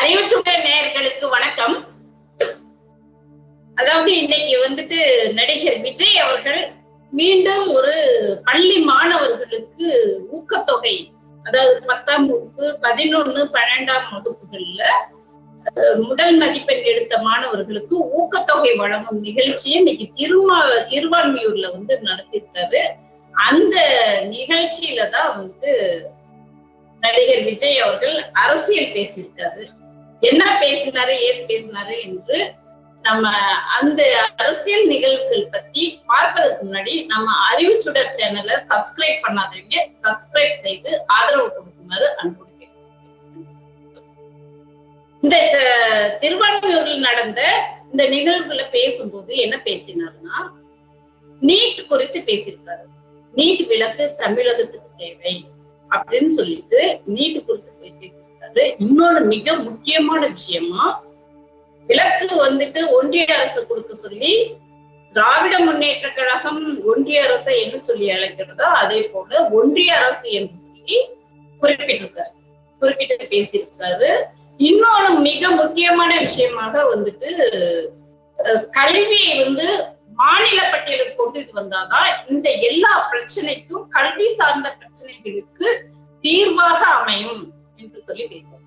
அறிவுச்சுட நேயர்களுக்கு வணக்கம். அதாவது இன்னைக்கு வந்துட்டு நடிகர் விஜய் அவர்கள் மீண்டும் ஒரு பள்ளி மாணவர்களுக்கு ஊக்கத்தொகை அதாவது பத்தாம் வகுப்பு பதினொன்னு பன்னெண்டாம் வகுப்புகள்ல முதல் மதிப்பெண் எடுத்த மாணவர்களுக்கு ஊக்கத்தொகை வழங்கும் நிகழ்ச்சியை இன்னைக்கு திருமா திருவான்மியூர்ல வந்து நடத்திருக்காரு. அந்த நிகழ்ச்சியில தான் வந்து நடிகர் விஜய் அவர்கள் அரசியல் பேசியிருக்காரு. என்ன பேசினாரு ஏன் பேசினாரு என்று நம்ம அந்த அரசியல் நிகழ்வுகள் பத்தி பார்ப்பதற்கு முன்னாடி நம்ம அறிவு சுடர் சேனலை சப்ஸ்கிரைப் பண்ணாதவங்க சப்ஸ்கிரைப் செய்து ஆதரவு கொடுக்குமாறு அனுப்பிடுகிறேன் இந்த ச- நடந்த இந்த நிகழ்வுல பேசும்போது என்ன பேசினாருன்னா நீட் குறித்து பேசியிருக்காரு. நீட் விளக்கு தமிழகத்துக்கு தேவை அப்படின்னு சொல்லிட்டு நீட் குறித்து போய் பேசியிருக்காரு இன்னொன்னு மிக முக்கியமான விஷயமா விலக்கு வந்துட்டு ஒன்றிய அரசு கொடுக்க சொல்லி திராவிட முன்னேற்ற கழகம் ஒன்றிய அரசை என்ன சொல்லி அழைக்கிறதோ அதே போல ஒன்றிய அரசு என்று சொல்லி குறிப்பிட்டிருக்காரு. குறிப்பிட்டு பேசியிருக்காரு. இன்னொன்னு மிக முக்கியமான விஷயமாக வந்துட்டு கல்வியை வந்து மாநில பட்டியலுக்கு கொண்டுட்டு வந்தாதான் இந்த எல்லா பிரச்சனைக்கும் கல்வி சார்ந்த பிரச்சனைகளுக்கு தீர்வாக அமையும். என்று சொல்லி பேசுறாங்க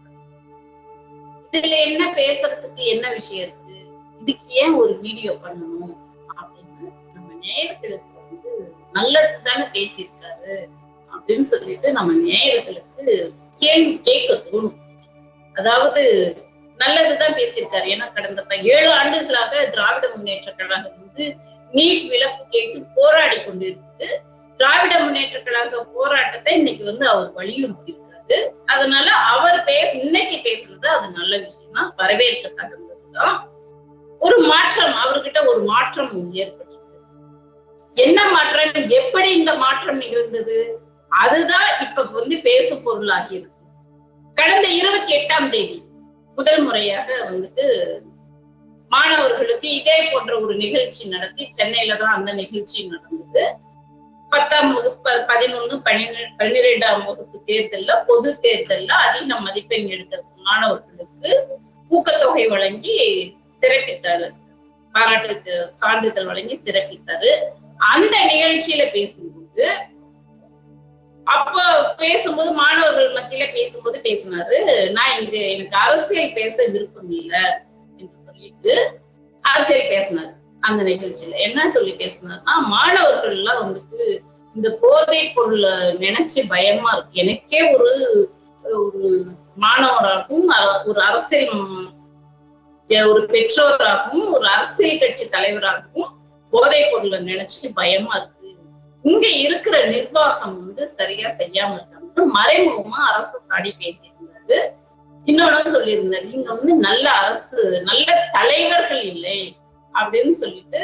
இதுல என்ன பேசுறதுக்கு என்ன விஷயம் இருக்கு? இதுக்கு ஏன் ஒரு வீடியோ பண்ணணும்? அப்படின்னு நம்ம நேயர்களுக்கு வந்து நல்லது தானே பேசியிருக்காரு அப்படின்னு சொல்லிட்டு நம்ம நேயர்களுக்கு கேள்வி கேட்க தோணும். அதாவது நல்லதுதான் பேசியிருக்காரு. ஏன்னா கடந்த ப- ஏழு ஆண்டுகளாக திராவிட முன்னேற்ற கழகம் வந்து நீட் விலக்கு கேட்டு போராடி கொண்டிருக்கு திராவிட முன்னேற்ற கழக போராட்டத்தை இன்னைக்கு வந்து அவர் வலியுறுத்தி இருக்கு. அதனால அவர் பே இன்னைக்கு பேசுனது அது நல்ல விஷயம் வரவேற்க தகுந்ததுதான் ஒரு மாற்றம் அவர்கிட்ட ஒரு மாற்றம் ஏற்பட்டிருக்கு. என்ன மாற்றம்? எப்படி இந்த மாற்றம் நிகழ்ந்தது? அதுதான் இப்ப வந்து பேசு பொருளாகி இருக்கு. கடந்த இருபத்தி எட்டாம் தேதி முதல் முறையாக வந்துட்டு மாணவர்களுக்கு இதே போன்ற ஒரு நிகழ்ச்சி நடத்தி சென்னையில தான் அந்த நிகழ்ச்சி நடந்தது. பத்தாம் வகுப்பு பதினொன்னு பன்னிரெண்டு பன்னிரெண்டாம் வகுப்பு தேர்தல்ல பொது தேர்தல்ல அதிக மதிப்பெண் எடுத்த மாணவர்களுக்கு ஊக்கத்தொகை வழங்கி சிறப்பித்தாரு. பாராட்டு சான்றிதழ் வழங்கி சிறப்பித்தாரு. அந்த நிகழ்ச்சியில பேசும்போது அப்ப பேசும்போது மாணவர்கள் மத்தியில பேசும்போது பேசினாரு நான் இங்க எனக்கு அரசியல் பேச விருப்பம் இல்ல என்று சொல்லிட்டு அரசியல் பேசினாரு. அந்த நிகழ்ச்சியில. என்ன சொல்லி பேசினார்னா மாணவர்கள் எல்லாம் வந்துட்டு இந்த போதை பொருள நினைச்சு பயமா இருக்கு. எனக்கே ஒரு ஒரு மாணவராகவும் ஒரு அரசியல் ஒரு பெற்றோராகவும் ஒரு அரசியல் கட்சி தலைவராகவும் போதை பொருளை நினைச்சிட்டு பயமா இருக்கு. இங்க இருக்கிற நிர்வாகம் வந்து சரியா செய்யாம இருக்காங்க. மறைமுகமா அரசு சாடி பேசியிருந்தாரு. இன்னொன்னு சொல்லியிருந்தாரு. இங்க வந்து நல்ல அரசு நல்ல தலைவர்கள் இல்லை. அப்படின்னு சொல்லிட்டு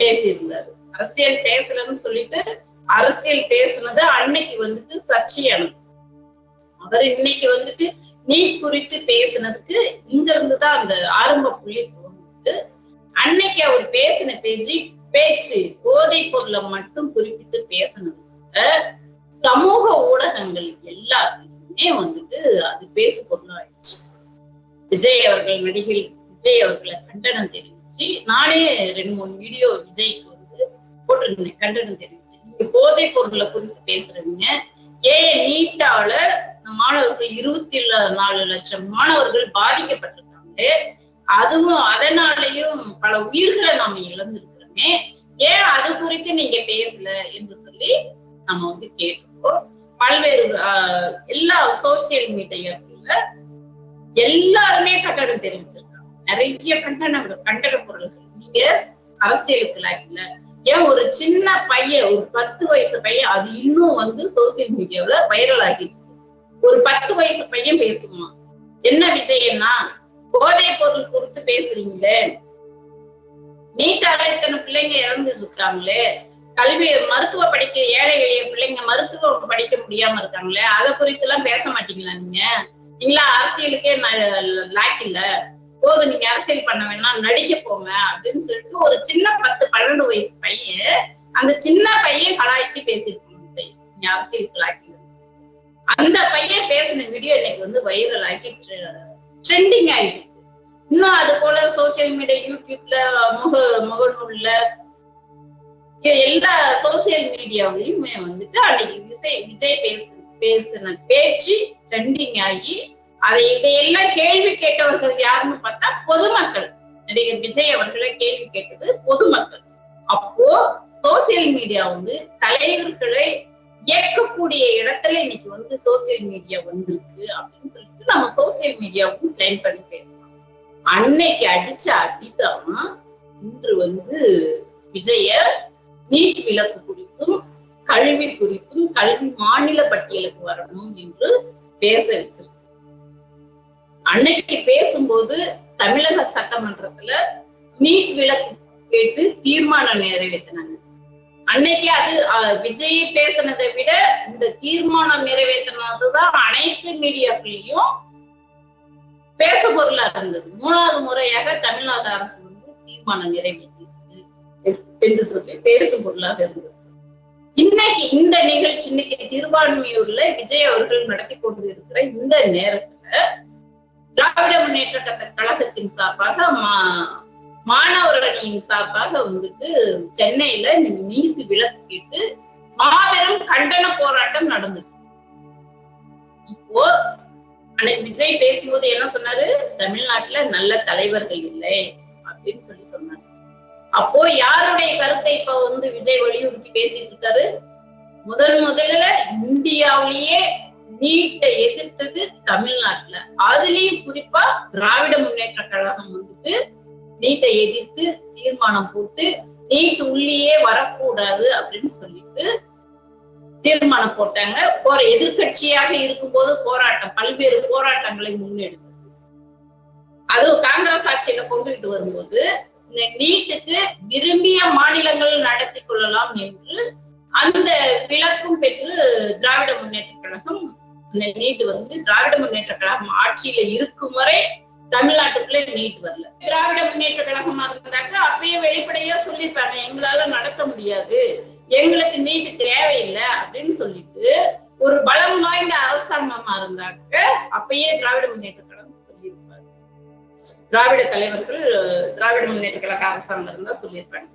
பேசியிருந்தாரு. அரசியல் பேசலன்னு சொல்லிட்டு அரசியல் பேசுனது அன்னைக்கு வந்துட்டு சர்ச்சையானது அவர் இன்னைக்கு வந்துட்டு நீட் குறித்து பேசுனதுக்கு இங்க இருந்துதான் அந்த ஆரம்ப புள்ளி தோணுது அன்னைக்கு அவர் பேசின பேச்சு பேச்சு போதைப் பொருளை மட்டும் குறிப்பிட்டு பேசினது சமூக ஊடகங்கள் எல்லாருமே வந்துட்டு அது பேசு பொருளாயிடுச்சு விஜய் அவர்கள் நடிகை விஜய் அவர்களை கண்டனம் தெரிவிச்சு நானே ரெண்டு மூணு வீடியோ விஜய்க்கு வந்து போட்டிருந்தேன் கண்டனம் தெரிவிச்சு. நீங்க போதைப் பொருளை குறித்து பேசுறீங்க. ஏன் நீட்டால மாணவர்கள் இருபத்தி நாலு லட்சம் மாணவர்கள் பாதிக்கப்பட்டிருக்காங்க. அதுவும் அதனாலையும் பல உயிர்களை நாம இழந்திருக்கிறோமே. ஏன் அது குறித்து நீங்க பேசல என்று சொல்லி நம்ம வந்து கேட்டிருக்கோம். பல்வேறு ஆஹ், எல்லா சோசியல் மீடியாக்குள்ள எல்லாருமே கண்டனம் தெரிவிச்சிருக்காங்க. நிறைய கண்டனங்கள் கண்டன பொருள்கள். நீங்க அரசியலுக்கு லாய்க்கல ஏன் ஒரு சின்ன பையன் ஒரு பத்து வயசு பையன் அது இன்னும் வந்து சோசியல் மீடியாவுல வைரல் ஆகிருக்கு ஒரு பத்து வயசு பையன் பேசுவான். என்ன விஜயன்னா போதை பொருள் குறித்து பேசுறீங்களே. நீட்டால இத்தனை பிள்ளைங்க இறந்துட்டு இருக்காங்களே. கல்வி மருத்துவ படிக்க ஏழை எளிய பிள்ளைங்க மருத்துவம் படிக்க முடியாம இருக்காங்களே. அதை குறித்து எல்லாம் பேச மாட்டீங்களா நீங்க? நீங்களா அரசியலுக்கே ந- லாக் இல்ல. போதும் நீங்க அரசியல் பண்ண வேணாம் நடிக்க போங்க அப்படின்னு சொல்லிட்டு ஒரு சின்ன பத்து பன்னெண்டு வயசு பையன் அந்த சின்ன பையன் கலாய்ச்சி பேசியிருக்கணும் நீங்க அரசியலுக்கு லாக் அந்த பையன் பேசின வீடியோ இன்னைக்கு வந்து வைரல் ஆகி ட்ரெண்டிங் ஆயிட்டு இருக்கு. இன்னும் அது போல சோசியல் மீடியா யூடியூப்ல முக முகநூல்ல எல்லா சோசியல் மீடியாவிலயுமே வந்துட்டு அன்னைக்கு விஜய் விஜய் பேசு பேசின பேச்சு ட்ரெண்டிங் ஆகி அதை இதையெல்லாம் கேள்வி கேட்டவர்கள் யாருன்னு பார்த்தா பொதுமக்கள். நடிகர் விஜய் அவர்களை கேள்வி கேட்டது பொதுமக்கள். அப்போ சோசியல் மீடியா வந்து தலைவர்களை இயக்கக்கூடிய இடத்துல இன்னைக்கு வந்து சோசியல் மீடியா வந்திருக்கு அப்படின்னு சொல்லிட்டு நம்ம சோசியல் மீடியாவும் கிளைம் பண்ணி பேசலாம். அன்னைக்கு அடிச்ச அடிதான் இன்று வந்து விஜய நீட் விலக்கு குறித்தும் கல்வி குறித்தும் கல்வி மாநில பட்டியலுக்கு வரணும் என்று பேச வச்சிருக்கு அன்னைக்கு பேசும்போது தமிழக சட்டமன்றத்துல நீட் விளக்கு கேட்டு தீர்மானம் நிறைவேற்றினாங்க அன்னைக்கு அது விஜய் பேசினதை விட இந்த தீர்மானம் நிறைவேற்றினதுதான் அனைத்து மீடியாக்களையும் பேச பொருளா இருந்தது. மூணாவது முறையாக தமிழ்நாடு அரசு வந்து தீர்மானம் நிறைவேற்றியது என்று சொல்லி பேச பொருளாக இருந்தது. இன்னைக்கு இந்த நிகழ்ச்சி இன்னைக்கு திருவான்மையூர்ல விஜய் அவர்கள் நடத்தி கொண்டு இருக்கிற இந்த நேரத்துல முன்னேற்ற கழகத்தின் சார்பாக மா- மாணவர் அணியின் சார்பாக வந்துட்டு சென்னையில இன்னைக்கு நீதி விலக்கு கேட்டு மாபெரும் கண்டன போராட்டம் நடந்தது. இப்போ அன்னைக்கு விஜய் பேசும்போது என்ன சொன்னாரு? தமிழ்நாட்டுல நல்ல தலைவர்கள் இல்லை அப்படின்னு சொல்லி சொன்னாரு. அப்போ யாருடைய கருத்தை இப்ப வந்து விஜய் வலியுறுத்தி பேசிட்டு இருக்காரு? முதன் முதல்ல இந்தியாவிலேயே நீட்டை எதிர்த்தது தமிழ்நாட்டுல. அதுலயும் குறிப்பா திராவிட முன்னேற்ற கழகம் வந்துட்டு நீட்டை எதிர்த்து தீர்மானம் போட்டு நீட் உள்ளேயே வரக்கூடாது அப்படின்னு சொல்லிட்டு தீர்மானம் போட்டாங்க. போற எதிர்க்கட்சியாக இருக்கும்போது போராட்டம் பல்வேறு போராட்டங்களை முன்னெடுத்தது. அதுவும் காங்கிரஸ் ஆட்சியில கொண்டுகிட்டு வரும்போது இந்த நீட்டுக்கு விரும்பிய மாநிலங்கள் நடத்தி கொள்ளலாம் என்று அந்த விளக்கும் பெற்று திராவிட முன்னேற்ற கழகம் அந்த நீட் வந்து திராவிட முன்னேற்ற கழகம் ஆட்சியில இருக்கும் வரை தமிழ்நாட்டுக்குள்ள நீட் வரல. திராவிட முன்னேற்ற கழகமா இருந்தாக்க அப்பயே வெளிப்படையா சொல்லிருப்பாங்க எங்களால நடத்த முடியாது எங்களுக்கு நீட் தேவையில்லை அப்படின்னு சொல்லிட்டு ஒரு பலம் வாய்ந்த அரசாங்கமா இருந்தாக்க அப்பயே திராவிட முன்னேற்ற கழகம் சொல்லியிருப்பாங்க. திராவிட தலைவர்கள் திராவிட முன்னேற்ற கழக அரசாங்கம் இருந்தா சொல்லியிருப்பாங்க.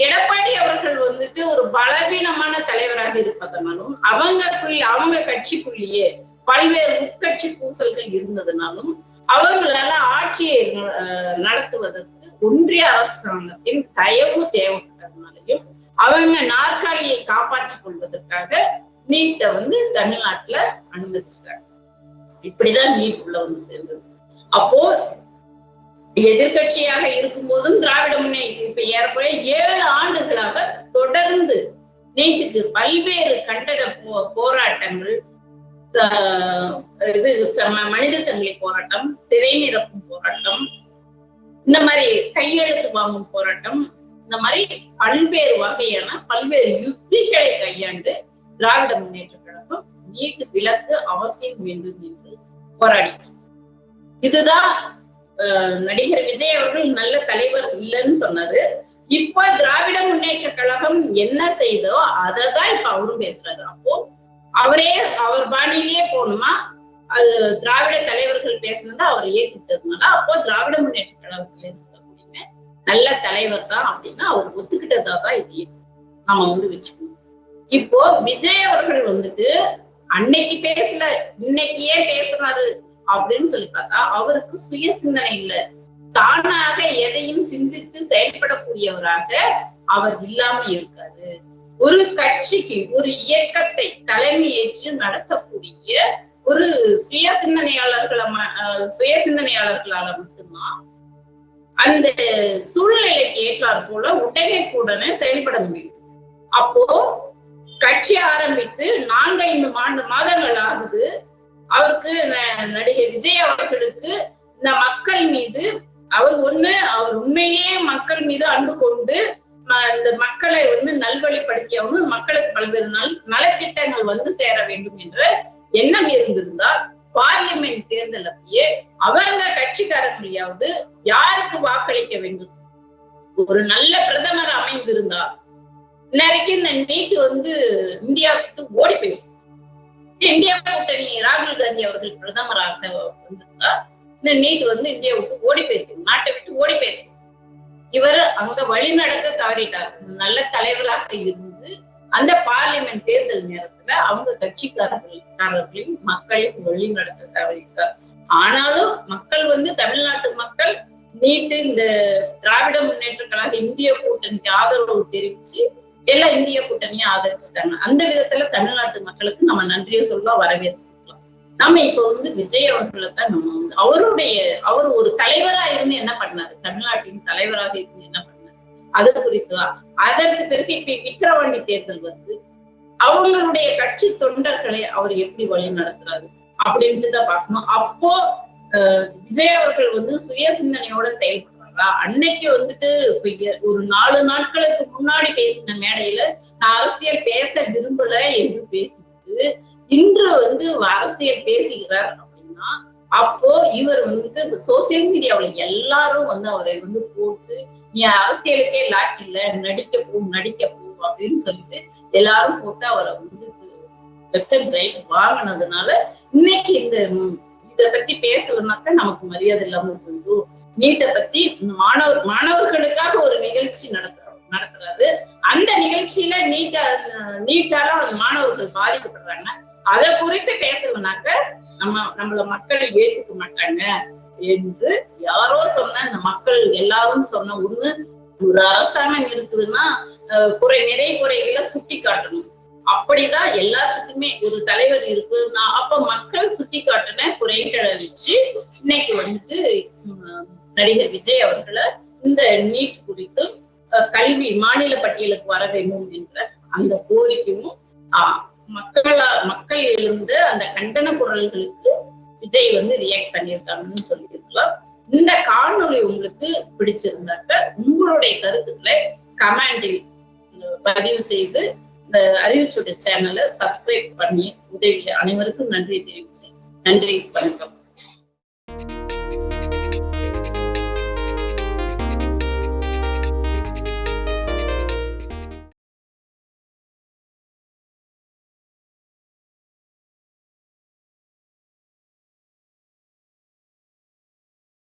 எடப்பாடி அவர்கள் வந்துட்டு ஒரு பலவீனமான தலைவராக இருப்பதனாலும் அவங்கக்குள்ள அவங்க கட்சிக்குள்ளேயே பல்வேறு உட்கட்சி பூசல்கள் இருந்ததுனாலும் அவங்களால ஆட்சியை அஹ், நடத்துவதற்கு ஒன்றிய அரசாங்கத்தின் தயவு தேவைப்பட்டதுனாலையும் அவங்க நாற்காலியை காப்பாற்றிக் கொள்வதற்காக நீட்டை வந்து தமிழ்நாட்டுல அனுமதிச்சிட்டாங்க. இப்படிதான் நீட் உள்ள வந்து சேர்ந்தது. அப்போ எதிர்கட்சியாக இருக்கும் போதும் திராவிட முன்னே இப்ப ஏறக்குறைய ஏழு ஆண்டுகளாக தொடர்ந்து நீட்டுக்கு பல்வேறு கண்டன போ போராட்டங்கள் இது மனித சங்கிலி போராட்டம் சிறை நிரப்பும் போராட்டம் இந்த மாதிரி கையெழுத்து வாங்கும் போராட்டம் இந்த மாதிரி பல்வேறு வகையான பல்வேறு யுக்திகளை கையாண்டு திராவிட முன்னேற்ற கழகம் நீட்டு விலக்கு அவசியம் வேண்டும் என்று போராடி. இதுதான் நடிகர் விஜய் அவர்கள் நல்ல தலைவர் இல்லைன்னு சொன்னாரு. இப்போ திராவிட முன்னேற்ற கழகம் என்ன செய்தோ அதை தான் இப்ப அவரும் பேசுறாரு. அப்போ அவரே அவர் பாணியிலேயே போகணுமா? அது திராவிட தலைவர்கள் பேசினதை அவர் ஏத்துக்கிட்டதுனால அப்போ திராவிட முன்னேற்ற கழகத்துல இருக்கக்கூடிய நல்ல தலைவர் தான் அப்படின்னா அவர் ஒத்துக்கிட்டதா தான் இது நாம வந்து வச்சுக்கணும். இப்போ விஜய் அவர்கள் வந்துட்டு அன்னைக்கு பேசல இன்னைக்கு ஏன் பேசுறாரு? அப்படின்னு சொல்லி பார்த்தா அவருக்கு சுய சிந்தனை இல்ல. தானாக எதையும் சிந்தித்து செயல்படக்கூடியவராக அவர் இல்லாம இருக்காரு. ஒரு கட்சிக்கு ஒரு இயக்கத்தை தலைமை ஏற்று நடத்தக்கூடிய ஒரு சுய சிந்தனையாளர்களை ம- சுய சிந்தனையாளர்களால மட்டும்தான் அந்த சூழ்நிலைக்கு ஏற்றாற் போல உடனே உடனே செயல்பட முடியும். அப்போ கட்சி ஆரம்பித்து நான்கைந்து மாண்டு மாதங்கள் ஆகுது. அவருக்கு ந- நடிகர் விஜய் அவர்களுக்கு இந்த மக்கள் மீது அவர் ஒண்ணு அவர் உண்மையே மக்கள் மீது அன்பு கொண்டு இந்த மக்களை வந்து நல்வழிப்படுத்தியாகவும் மக்களுக்கு பல்வேறு நல் நலத்திட்டங்கள் வந்து சேர வேண்டும் என்ற எண்ணம் இருந்திருந்தால் பார்லிமெண்ட் தேர்தல் அப்பயே அவங்க கட்சிக்காரர்களையாவது யாருக்கு வாக்களிக்க வேண்டும்? ஒரு நல்ல பிரதமர் அமைந்திருந்தார் இன்னைக்கு இந்த நீட் வந்து இந்தியாவுக்கு ஓடி போயிடும். இந்தியா கூட்டணி ராகுல் காந்தி அவர்கள் பிரதமராக வந்திருந்தா இந்த நீட் வந்து இந்தியா விட்டு ஓடி போயிருக்கு. நாட்டை விட்டு ஓடி போயிருக்கு. இவர் அங்க வழி நடத்த தவறிட்டார். நல்ல தலைவராக இருந்து அந்த பார்லிமெண்ட் தேர்தல் நேரத்துல அவங்க கட்சிக்காரர்களையும் மக்களையும் வழி நடத்த தவறிட்டார். ஆனாலும் மக்கள் வந்து தமிழ்நாட்டு மக்கள் நீட்டு இந்த திராவிட முன்னேற்ற கழக இந்திய கூட்டணிக்கு ஆதரவு தெரிவிச்சு எல்லா இந்திய கூட்டணியை ஆதரிச்சுட்டாங்க. அந்த விதத்துல தமிழ்நாட்டு மக்களுக்கு நம்ம நன்றியை சொல்ல வரவேற்கலாம் நம்ம இப்ப வந்து விஜய் அவர்களை தான் நம்ம வந்து அவருடைய அவர் ஒரு தலைவரா இருந்து என்ன பண்ணாரு? தமிழ்நாட்டின் தலைவராக இருந்து என்ன பண்ணாரு? அது குறித்து அதற்கு பிறகு இப்ப விக்கிரவாண்டி தேர்தல் வந்து அவங்களுடைய கட்சி தொண்டர்களை அவர் எப்படி வழி நடத்துறாரு அப்படின்ட்டு தான் பார்க்கணும். அப்போ விஜய் அவர்கள் வந்து சுய சிந்தனையோட செயல்படுறாங்களா அன்னைக்கு வந்துட்டு ஒரு நாலு நாட்களுக்கு முன்னாடி பேசின மேடையில நான் அரசியல் பேச விரும்பல என்று பேசிட்டு இன்று வந்து அரசியல் பேசுகிறார் அப்படின்னா அப்போ இவர் வந்து சோசியல் மீடியாவுல எல்லாரும் வந்து அவரை வந்து போட்டு நீ அரசியலுக்கே லாக் இல்ல நடிக்க போ நடிக்க போ அப்படின்னு சொல்லிட்டு எல்லாரும் போட்டு அவரை வந்து லெப்ட் அண்ட் ரைட் வாங்கினதுனால இன்னைக்கு இந்த இத பத்தி பேசலனாக்கா நமக்கு மரியாதை இல்லாம போயிடும். நீட்டை பத்தி மாணவர் மாணவர்களுக்காக ஒரு நிகழ்ச்சி நடத்துறோம் நடத்துறாரு அந்த நிகழ்ச்சியில நீட்டா நீட்டால மாணவர்கள் பாதிக்கப்படுறாங்க. அதை குறித்து பேசலனாக்க நம்ம நம்மள மக்கள் ஏத்துக்க மாட்டாங்க என்று யாரோ சொன்ன இந்த மக்கள் எல்லாரும் சொன்ன ஒண்ணு ஒரு அரசாங்கம் இருக்குதுன்னா குறை நிறை குறைகளை சுட்டி காட்டணும் அப்படிதான் எல்லாத்துக்குமே ஒரு தலைவர் இருக்கு அப்ப மக்கள் சுட்டி காட்டின குறைகளை வச்சு இன்னைக்கு வந்துட்டு நடிகர் விஜய் அவர்களை இந்த நீட் குறித்து கல்வி மாநில பட்டியலுக்கு வர வேண்டும் என்ற அந்த கோரிக்கையும் மக்களா மக்கள் எழுந்த அந்த கண்டன குரல்களுக்கு விஜய் வந்து ரியாக்ட் பண்ணியிருக்காங்கன்னு சொல்லியிருக்கலாம். இந்த காணொலி உங்களுக்கு பிடிச்சிருந்தாக்க உங்களுடைய கருத்துக்களை கமெண்டில் பதிவு செய்து இந்த அறிவிச்சுடைய சேனலை சப்ஸ்கிரைப் பண்ணி உதவிய அனைவருக்கும் நன்றி தெரிவிச்சு நன்றி வணக்கம்.